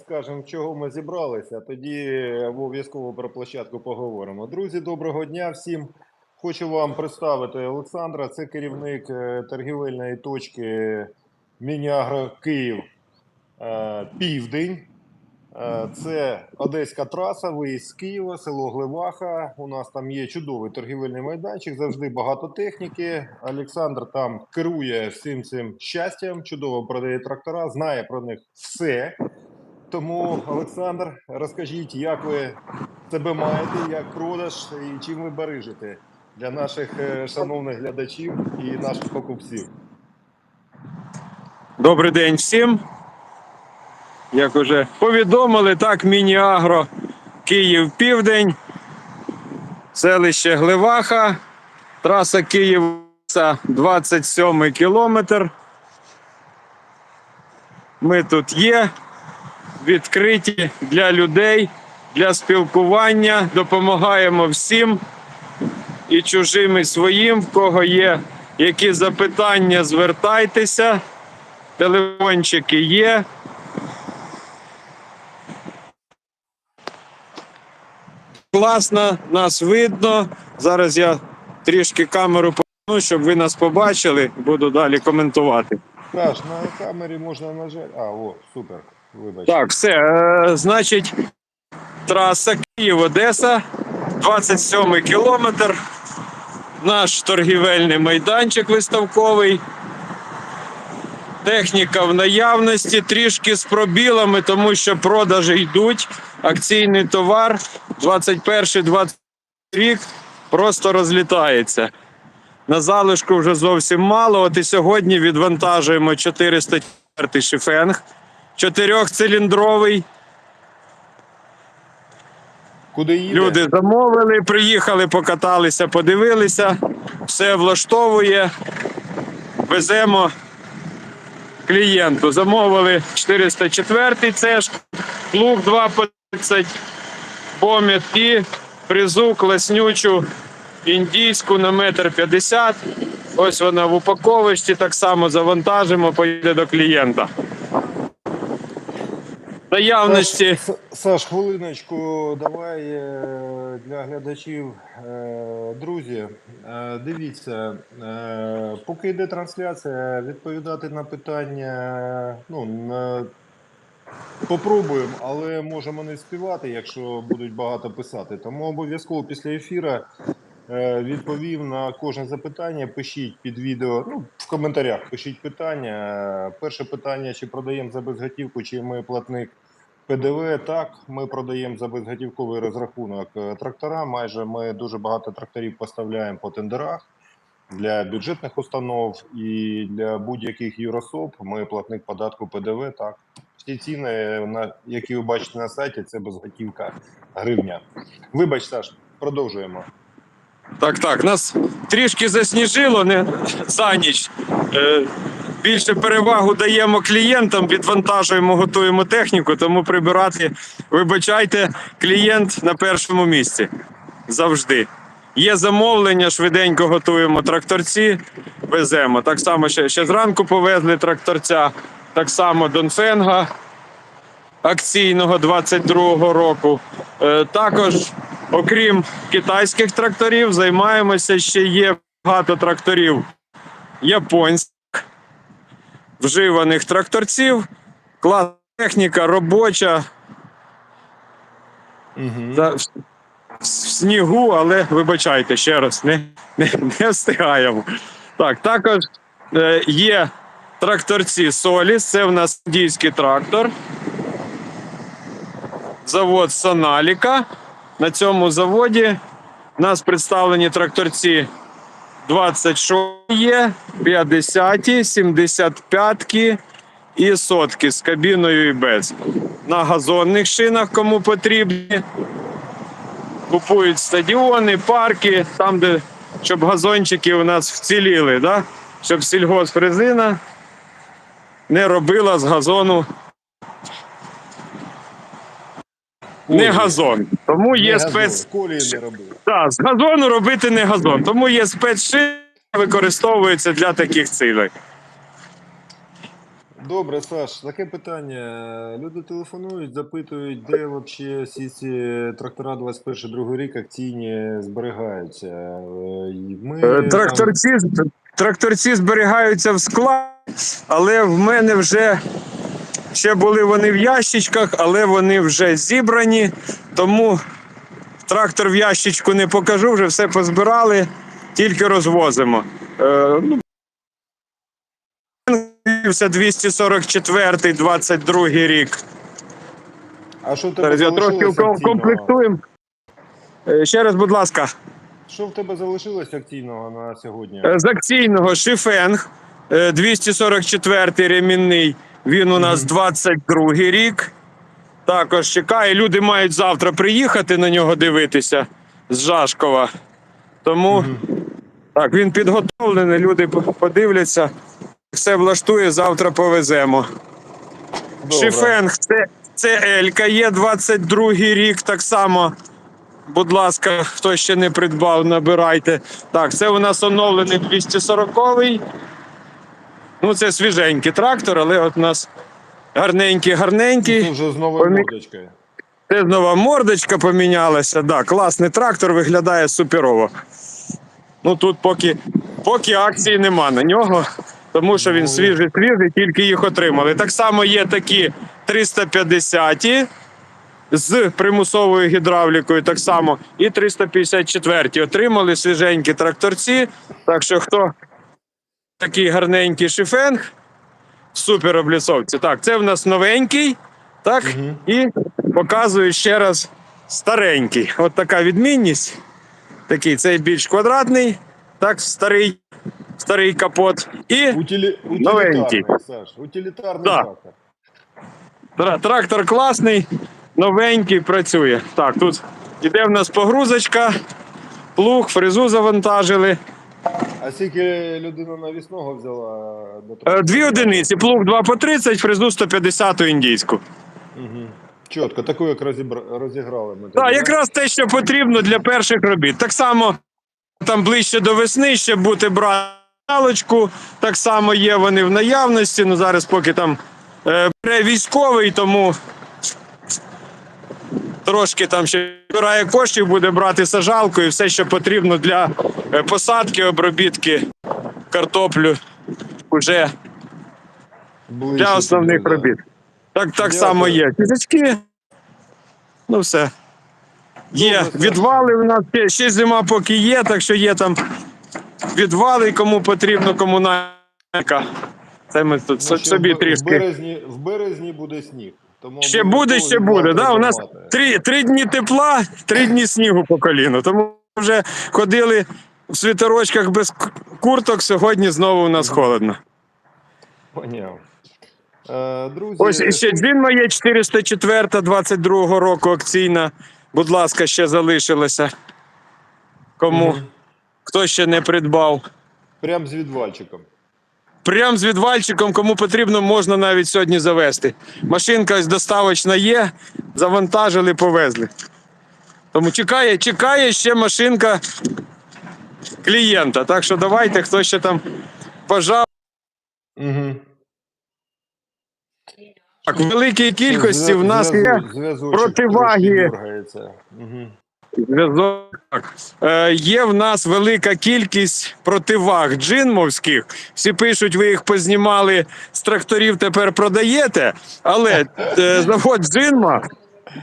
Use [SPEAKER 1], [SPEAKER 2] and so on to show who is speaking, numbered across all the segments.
[SPEAKER 1] розкажемо, чого ми зібралися, тоді обов'язково про площадку поговоримо. Друзі, доброго дня всім. Хочу вам представити Олександра. Це керівник е, торгівельної точки Мініагро Київ е, Південь. Е, Це Одеська траса, виїзд з Києва, село Гливаха. У нас там є чудовий торгівельний майданчик, завжди багато техніки. Олександр там керує всім цим щастям, чудово продає трактора, знає про них все. Тому, Олександр, розкажіть, як ви себе маєте, як продаж і чим ви барижите для наших е, шановних глядачів і наших покупців.
[SPEAKER 2] Добрий день всім. Як уже повідомили, так, міні-агро Київ Південь, селище Гливаха, траса Київ 27 кілометр. Ми тут є, відкриті для людей, для спілкування, допомагаємо всім і чужим, і своїм. В кого є які запитання, звертайтеся. Телефончики є. Класно, нас видно. Зараз я трішки камеру поверну, щоб ви нас побачили. Буду далі коментувати.
[SPEAKER 1] Саш, на камері можна нажати. А, о, супер. Вибач.
[SPEAKER 2] Так, все. Е, значить, траса Київ-Одеса, 27 кілометр. Наш торгівельний майданчик виставковий. Техніка в наявності, трішки з пробілами, тому що продажі йдуть. Акційний товар 21-20 рік просто розлітається. На залишку вже зовсім мало. От і сьогодні відвантажуємо 404 шифенг, чотирьохциліндровий.
[SPEAKER 1] Куди їде?
[SPEAKER 2] Люди замовили, приїхали, покаталися, подивилися, все влаштовує. Веземо клієнту. Замовили 404 цеш, плуг 2 по 30, поміт і фрезу класнючу індійську на метр 50. Ось вона в упаковочці, так само завантажимо, поїде до клієнта. Наявності.
[SPEAKER 1] Саш, Саш, хвилиночку, давай е, для глядачів. Е, Друзі, е, дивіться, поки йде трансляція, відповідати на питання. Ну, на... попробуємо, але можемо не співати, якщо будуть багато писати. Тому обов'язково після ефіру е, відповім на кожне запитання. Пишіть під відео, ну, в коментарях пишіть питання. Перше питання: чи продаємо за безготівку, чи ми платник ПДВ. Так, ми продаємо за безготівковий розрахунок е, трактора. Майже ми дуже багато тракторів поставляємо по тендерах для бюджетних установ і для будь-яких юрособ. Ми платник податку ПДВ. Так, всі ціни, на які ви бачите на сайті, це безготівка гривня. Вибач, Саш, продовжуємо.
[SPEAKER 2] Так, так, нас трішки засніжило не за ніч. Е, більше перевагу даємо клієнтам, відвантажуємо, готуємо техніку, тому прибирати, вибачайте, клієнт на першому місці. Завжди. Є замовлення, швиденько готуємо тракторці, веземо. Так само ще, ще зранку повезли тракторця, так само Донфенга акційного 22-го року. Е, також, окрім китайських тракторів, займаємося ще є багато тракторів японських, вживаних тракторців, клас техніка робоча,
[SPEAKER 1] Угу.
[SPEAKER 2] та в, в снігу, але вибачайте ще раз, не, не, не встигаємо. Так, також е, є тракторці Соліс, це в нас індійський трактор. Завод Соналіка. На цьому заводі в нас представлені тракторці 26 є, 50, 75 і сотки з кабіною і без. На газонних шинах, кому потрібні. Купують стадіони, парки, там, де щоб газончики у нас вціліли, да? щоб сільгоспрезина не робила з газону не газон. Тому є спец.
[SPEAKER 1] колії не робили.
[SPEAKER 2] Так, з газону робити не газон. Тому є спецшина, використовується для таких цілей.
[SPEAKER 1] Добре, Саш, таке питання. Люди телефонують, запитують, де взагалі всі ці трактора 21-2 рік акційні зберігаються. Е, Ми
[SPEAKER 2] Е, Тракторці, тракторці зберігаються в складі, але в мене вже ще були вони в ящичках, але вони вже зібрані. Тому трактор в ящичку не покажу, вже все позбирали, тільки розвозимо. Е, ну, 244 22 рік.
[SPEAKER 1] А що в тебе
[SPEAKER 2] Зараз я
[SPEAKER 1] залишилось акційного?
[SPEAKER 2] комплектуємо. Е, Ще раз, будь ласка.
[SPEAKER 1] Що в тебе залишилось акційного на сьогодні?
[SPEAKER 2] Е, З акційного Шифенг е, 244 ремінний. Він у нас 22 рік. Також чекає. Люди мають завтра приїхати на нього дивитися з Жашкова. Тому так, він підготовлений, люди подивляться. Все влаштує, завтра повеземо.
[SPEAKER 1] Добре.
[SPEAKER 2] Шифенг, це, це Елька є 22 рік, так само. Будь ласка, хто ще не придбав, набирайте. Так, це у нас оновлений 240-й. Ну, це свіженький трактор, але от у нас гарненький, гарненький.
[SPEAKER 1] Це вже з новою
[SPEAKER 2] Помі-
[SPEAKER 1] мордочкою.
[SPEAKER 2] Це нова мордочка помінялася. Да, класний трактор виглядає суперово. Ну тут поки, поки акції нема на нього, тому що він
[SPEAKER 1] Ну,
[SPEAKER 2] свіжий, свіжий, тільки їх отримали. Так само є такі 350-ті з примусовою гідравлікою, так само, і 354-ті отримали свіженькі тракторці. Так що хто такий гарненький шифенг, супер обліцовці. Так, це в нас новенький. Так,
[SPEAKER 1] Мгм.
[SPEAKER 2] і показую ще раз старенький. От така відмінність. Такий цей більш квадратний, так, старий, старий капот. І
[SPEAKER 1] Утилі...
[SPEAKER 2] Новенький.
[SPEAKER 1] Утилітарний, Саш. Утилітарний
[SPEAKER 2] Да.
[SPEAKER 1] трактор.
[SPEAKER 2] трактор класний, новенький, працює. Так, тут іде в нас погрузочка, плуг, фрезу завантажили.
[SPEAKER 1] А скільки людина навісного взяла до
[SPEAKER 2] Е,
[SPEAKER 1] трактора?
[SPEAKER 2] Дві одиниці, плуг 2 по 30, фрезу 150 індійську.
[SPEAKER 1] Угу. Чітко, таку як розібра... розіграли ми.
[SPEAKER 2] Так, якраз те, що потрібно для перших робіт. Так само там ближче до весни ще бути бралочку. Так само є вони в наявності. Ну зараз поки там е, військовий, тому трошки там ще збирає коштів, буде брати сажалку і все, що потрібно для е, посадки, обробітки картоплю вже для основних
[SPEAKER 1] да.
[SPEAKER 2] робіт. Так, так само є. Кізачки. Ну все. Є відвали в нас ще, ще зима поки є, так що є там відвали, кому потрібно, комунальника. Це ми тут
[SPEAKER 1] Ну,
[SPEAKER 2] собі
[SPEAKER 1] в, В
[SPEAKER 2] трішки.
[SPEAKER 1] березні, в березні буде сніг. Тому
[SPEAKER 2] Ще буде, ще буде. Да? У нас три, три дні тепла, три дні снігу по коліну. Тому вже ходили в світорочках без курток, сьогодні знову у нас холодно.
[SPEAKER 1] Поняв. Е, друзі,
[SPEAKER 2] Ось ще джин моє 404 22 року акційна. Будь ласка, ще залишилося. Кому
[SPEAKER 1] Мгм.
[SPEAKER 2] хто ще не придбав.
[SPEAKER 1] прям з відвальчиком.
[SPEAKER 2] Прям з відвальчиком, кому потрібно, можна навіть сьогодні завести. Машинка ось доставочна є, завантажили, повезли. Тому чекає, чекає ще машинка клієнта. Так що давайте, хто ще там пожав.
[SPEAKER 1] Угу.
[SPEAKER 2] Так, в великій кількості в нас є. противаги.
[SPEAKER 1] Угу.
[SPEAKER 2] Зв'язок. Так. Е, є в нас велика кількість противаг джинмовських. Всі пишуть, ви їх познімали з тракторів, тепер продаєте. Але е, завод джинма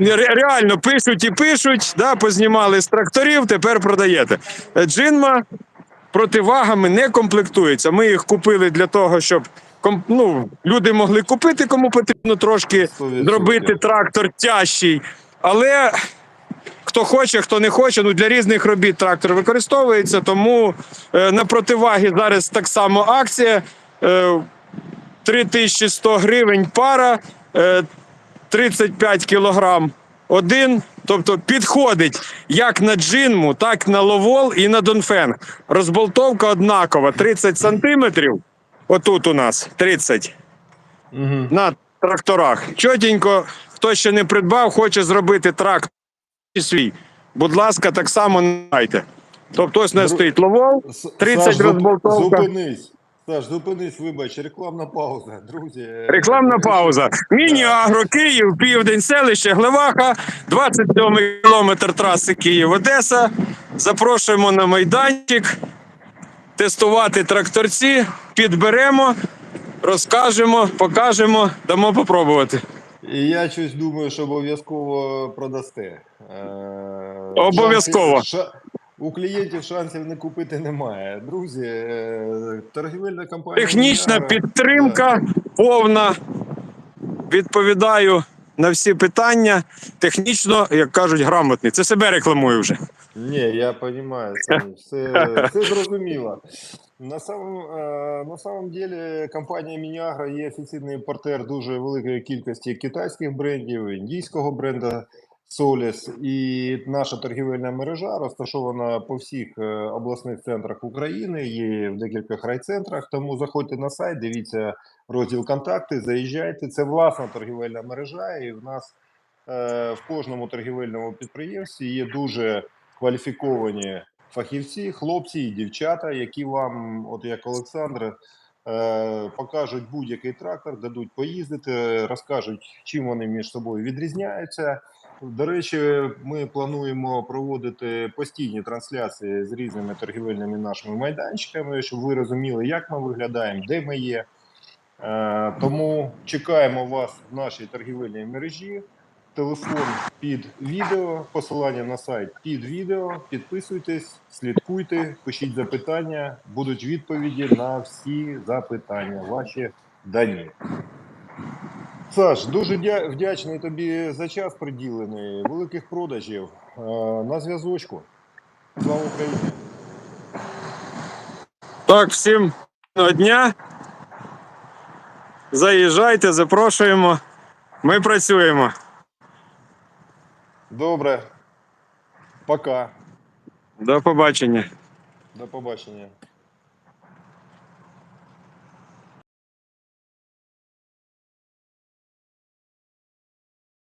[SPEAKER 2] ре- реально пишуть і пишуть, да, познімали з тракторів, тепер продаєте. Е, Джинма противагами не комплектується. Ми їх купили для того, щоб ну, люди могли купити, кому потрібно трошки зробити трактор тяжчий. Але хто хоче, хто не хоче. Ну для різних робіт трактор використовується. Тому е, на противаги зараз так само акція. Е, 3100 гривень пара, е, 35 кілограм один. Тобто підходить як на джинму, так на ловол і на донфен. Розболтовка однакова 30 сантиметрів. Отут у нас 30
[SPEAKER 1] Угу.
[SPEAKER 2] на тракторах. Чотенько, хто ще не придбав, хоче зробити трактор свій. Будь ласка, так само найте. Тобто ось не стоїть ловол, 30
[SPEAKER 1] Саш,
[SPEAKER 2] розболтовка.
[SPEAKER 1] Зупинись. Саш, зупинись, вибач, рекламна пауза, друзі.
[SPEAKER 2] Рекламна пауза. Міні-агро Київ, південь, селище Глеваха, 27 кілометр траси Київ-Одеса. Запрошуємо на майданчик тестувати тракторці, підберемо, розкажемо, покажемо, дамо попробувати.
[SPEAKER 1] І я щось думаю, що обов'язково продасте. Е,
[SPEAKER 2] Обов'язково.
[SPEAKER 1] У клієнтів шансів не купити немає. Друзі, е, торгівельна компанія.
[SPEAKER 2] Технічна підтримка повна. Відповідаю на всі питання. Технічно, як кажуть, грамотний. Це себе рекламую вже.
[SPEAKER 1] Ні, я розумію, все, все зрозуміло. На самом, е, на самом деле компанія Мініагра є офіційний імпортер дуже великої кількості китайських брендів, індійського бренда Solis. І наша торгівельна мережа розташована по всіх е, обласних центрах України, є в декількох райцентрах. Тому заходьте на сайт, дивіться розділ контакти, заїжджайте. Це власна торгівельна мережа, і в нас е, в кожному торгівельному підприємстві є дуже кваліфіковані фахівці, хлопці і дівчата, які вам, от як Олександр, е, покажуть будь-який трактор, дадуть поїздити, розкажуть, чим вони між собою відрізняються. До речі, ми плануємо проводити постійні трансляції з різними торгівельними нашими майданчиками, щоб ви розуміли, як ми виглядаємо, де ми є. Е, Тому чекаємо вас в нашій торгівельній мережі. Телефон під відео, посилання на сайт під відео. Підписуйтесь, слідкуйте, пишіть запитання. Будуть відповіді на всі запитання. Ваші дані. Саш, дуже вдячний тобі за час приділений. Великих продажів. Е, На зв'язочку. Слава Україні!
[SPEAKER 2] Так, всім дня. Заїжджайте, запрошуємо. Ми працюємо.
[SPEAKER 1] Добре. Пока.
[SPEAKER 2] До побачення.
[SPEAKER 1] До побачення.